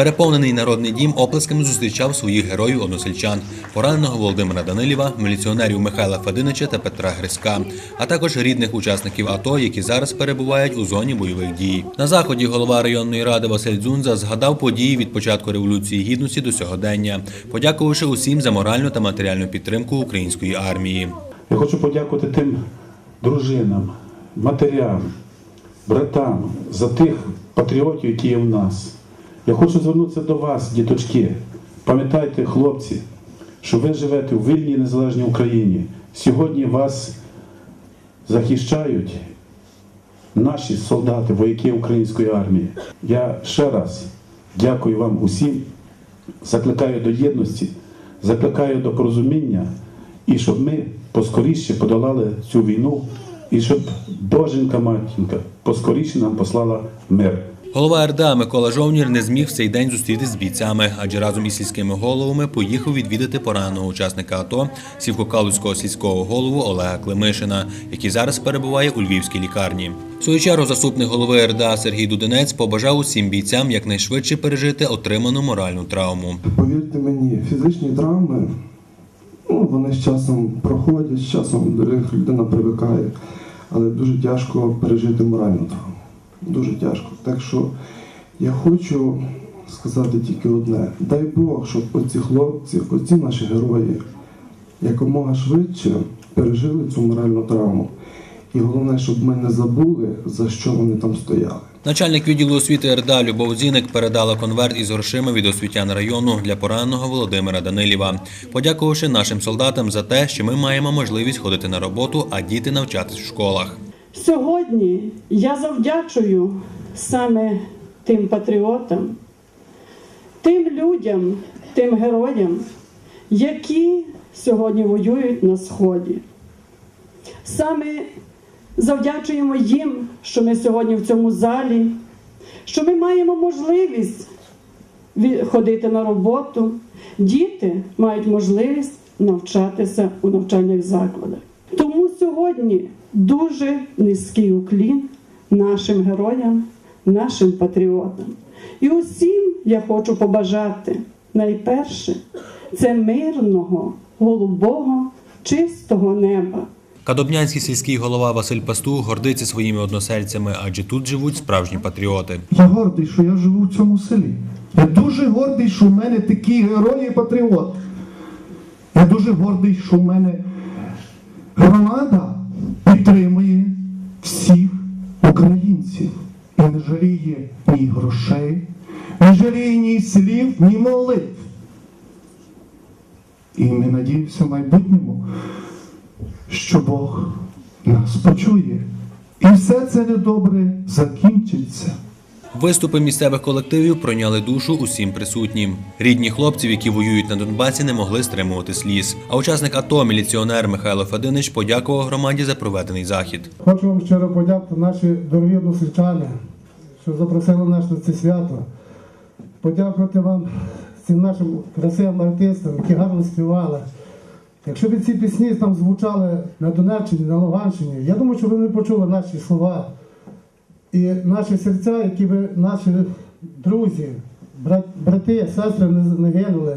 Переповнений народний дім оплесками зустрічав своїх героїв односельчан, пораненого Володимира Данилєва, міліціонерів Михайла Фединича та Петра Гриська, а також рідних учасників АТО, які зараз перебувають у зоні бойових дій. На заході голова районної ради Василь Дзунза згадав події від початку революції гідності до сьогодення, подякувавши усім за моральну та матеріальну підтримку української армії. Я хочу подякувати тим дружинам, матерям, братам за тих патріотів, які є в нас. Я хочу звернутися до вас, діточки. Пам'ятайте, хлопці, що ви живете у вільній незалежній Україні. Сьогодні вас захищають наші солдати, вояки української армії. Я ще раз дякую вам усім, закликаю до єдності, закликаю до порозуміння і щоб ми поскоріше подолали цю війну, і щоб Боженька матінка поскоріше нам послала мир. Голова РДА Микола Жовнір не зміг в цей день зустрітись з бійцями, адже разом із сільськими головами поїхав відвідати пораненого учасника АТО сівкокалузького сільського голову Олега Климишина, який зараз перебуває у львівській лікарні. В свою чергу заступник голови РДА Сергій Дудинець побажав усім бійцям якнайшвидше пережити отриману моральну травму. Повірте мені, фізичні травми, ну, вони з часом проходять, з часом до них людина привикає, але дуже тяжко пережити моральну травму. Дуже тяжко. Так що я хочу сказати тільки одне: дай Бог, щоб оці хлопці, оці наші герої якомога швидше пережили цю моральну травму. І головне, щоб ми не забули, за що вони там стояли. Начальник відділу освіти РДА Любов Зіник передала конверт із грошима від освітян району для пораненого Володимира Данилєва, подякувавши нашим солдатам за те, що ми маємо можливість ходити на роботу, а діти навчатись в школах. Сьогодні я завдячую саме тим патріотам, тим людям, тим героям, які сьогодні воюють на Сході. Саме завдячуємо їм, що ми сьогодні в цьому залі, що ми маємо можливість ходити на роботу. Діти мають можливість навчатися у навчальних закладах. Сьогодні дуже низький уклін нашим героям, нашим патріотам. І усім я хочу побажати найперше це мирного, голубого, чистого неба. Кадобнянський сільський голова Василь Пастух гордиться своїми односельцями, адже тут живуть справжні патріоти. Я гордий, що я живу в цьому селі. Я дуже гордий, що в мене такі герої і патріоти. Я дуже гордий, що в мене громада підтримує всіх українців і не жаліє ні грошей, не жаліє ні слів, ні молитв. І ми надіємося в майбутньому, що Бог нас почує. І все це недобре закінчиться. Виступи місцевих колективів пройняли душу усім присутнім. Рідні хлопців, які воюють на Донбасі, не могли стримувати сліз. А учасник АТО, міліціонер Михайло Фединич, подякував громаді за проведений захід. Хочу вам щиро подякувати наші дорогі односельчани, що запросили нас на це свято. Подякувати вам цим нашим красивим артистам, які гарно співали. Якщо б ці пісні там звучали на Донеччині, на Луганщині, я думаю, що ви не почули наші слова. І наші серця, які ви, наші друзі, брат, брати, сестри не гинули.